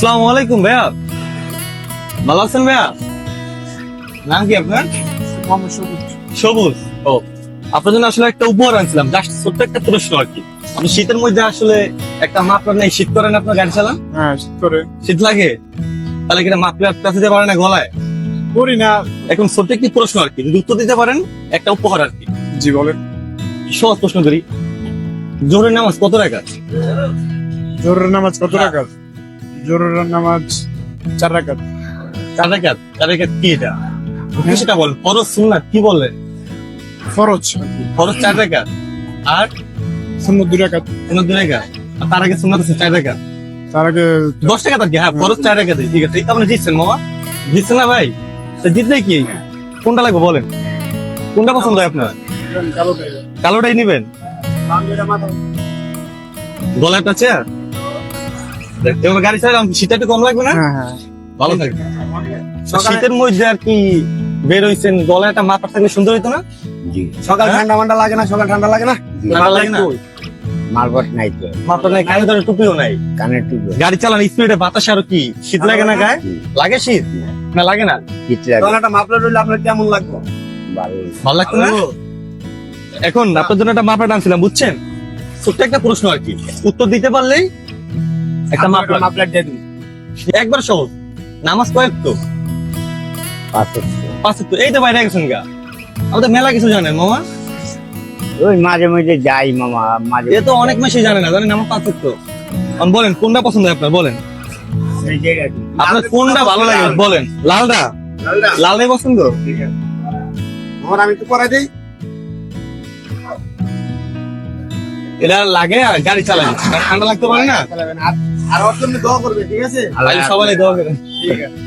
আসসালামু আলাইকুম ভাইয়া। ভালো আছেন ভাইয়া? নাম কি আপনার? সবুজ। ও আপনার জন্য আসলে একটা উপহার আনছিলাম জাস্ট ছোট্ট একটা প্রশ্ন আর কি। আপনি শীতের মধ্যে আসলে একটা মাপলার নেই শীত করেন আপনার গাড়ি চালান? হ্যাঁ শীত করে। শীত লাগে? তাহলে কিনা মাপলার পেঁচে দিতে পারে না গলায়? করি না। এখন ছোট্ট একটি প্রশ্ন আর কি যদি উত্তর দিতে পারেন একটা উপহার আর কি। জি বলেন। সহজ প্রশ্ন করি। জোহরের নামাজ কত রাখা জোরের নামাজ কত রাকাত? জোরের নামাজ চার রাকাত। চার রাকাত? চার রাকাত কি এটা? সেটা বল ফরজ সুন্নাত কি বললেন ফরজ। ফরজ চার রাকাত। আর? সুন্নত দুই রাকাত। সুন্নাত দুই রাকাত। আর তার আগে সুন্নাত আছে চার রাকাত। তার আগে দশ টাকা থাকি হ্যাঁ খরচ চার টাকা ঠিক আছে আপনি জিতছেন মামা। জিতছেন না ভাই? তা জিতলে কি? কোনটা লাগবে বলেন? কোনটা পছন্দ হয় আপনার? কালোটাই। নিবেন? গলাটা চেয়ার এবার গাড়ি চালাম শীতটা একটু কম লাগবে না? হ্যাঁ হ্যাঁ। ভালো থাকবে শীতের মধ্যে আর কি বের হইছেন গলাটা মাথা থাকলে সুন্দর হইতো না? সকাল হ্যাঁ? ঠান্ডা মান্ডা লাগে না সকাল ঠান্ডা লাগে না? ঠান্ডা লাগে না? মালবট নাই তো। মাথা নাই কানে ধরে টুপিও নাই। কানের টুকরো গাড়ি চালান স্পিডে বাতাস আরও কি? শীত লাগে না গায়ে? লাগে শীত? না লাগে না? শীত লাগে। একটা মাপলা রইলে আপনার কেমন লাগবে? ভালো। লাগতো না? এখন আপনার জন্য একটা মাপড়া আনছিলাম বুঝছেন? ছোট্ট একটা প্রশ্ন আর কি। উত্তর দিতে পারলেই একটা মাপড়া মাপলা দিয়ে দিন। একবার সহজ। নামাজ কয়েক তো পাঁচ তো এই তো বাইরে গেছেন গা। আমাদের মেলা কিছু জানেন মামা? ওই মাঝে মাঝে যাই মামা মাঝে এ তো অনেক মাসে জানে না জানেন আমার পাঁচ তো বলেন কোনটা পছন্দ হয় আপনার? বলেন। আপনার কোনটা ভালো লাগে? বলেন। লালটা লালটাই পছন্দ? আমার আমি একটু পরে দিই এটা লাগে আর গাড়ি চালায়। ঠান্ডা লাগতে পারে না। আর ওর জন্য দোয়া করবে ঠিক আছে? সবাই দোয়া করবে ঠিক আছে।